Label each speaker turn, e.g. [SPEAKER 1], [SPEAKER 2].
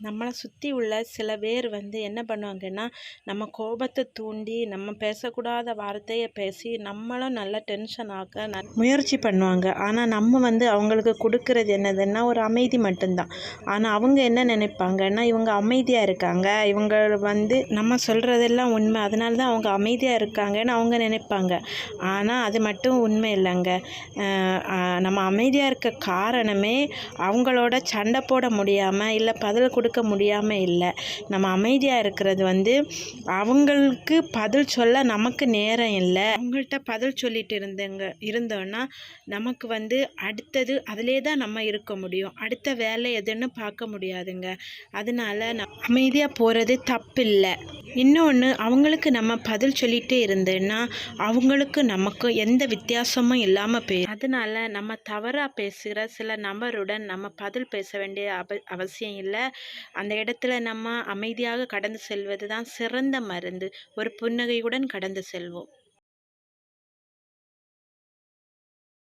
[SPEAKER 1] நம்மளை சுற்றி உள்ள சில பேர் வந்து என்ன பண்ணுவாங்கன்னா நம்ம கோபத்தை தூண்டி நம்ம பேசக்கூடாத வார்த்தையை பேசி நம்மளும் நல்லா டென்ஷன் ஆக்க ந முயற்சி பண்ணுவாங்க. ஆனால் நம்ம வந்து அவங்களுக்கு கொடுக்கறது என்னதுன்னா ஒரு அமைதி மட்டும்தான். ஆனால் அவங்க என்ன நினைப்பாங்கன்னா இவங்க அமைதியாக இருக்காங்க. இவங்க வந்து நம்ம சொல்கிறதெல்லாம் உண்மை. அதனால தான் அவங்க அமைதியாக இருக்காங்கன்னு அவங்க நினைப்பாங்க. ஆனால் அது மட்டும் உண்மை இல்லைங்க. நம்ம அமைதியாக இருக்க காரணமே அவங்களோட சண்டை போட முடியாமல் இல்லை பதில் கொடுக்க முடியாமல் இல்லை. நம்ம அமைதியாக இருக்கிறது வந்து அவங்களுக்கு பதில் சொல்ல நமக்கு நேரம் இல்லை. அவங்கள்ட்ட பதில் சொல்லிட்டு இருந்தங்க இருந்தோன்னா நமக்கு வந்து அடுத்தது அதிலே தான் நம்ம இருக்க முடியும். அடுத்த வேலை எதுன்னு பார்க்க முடியாதுங்க. அதனால அமைதியாக போகிறது தப்பில்லை. இன்னொன்று அவங்களுக்கு நம்ம பதில் சொல்லிகிட்டே இருந்தேன்னா அவங்களுக்கு நமக்கு எந்த வித்தியாசமும் இல்லாமல் போயிடும் அதனால நம்ம தவறாக பேசுகிற சில நபருடன் நம்ம பதில் பேச வேண்டிய அவ அவசியம் இல்லை. அந்த இடத்துல நம்ம அமைதியாக கடந்து செல்வது தான் சிறந்த மருந்து. ஒரு புன்னகையுடன் கடந்து செல்வோம்.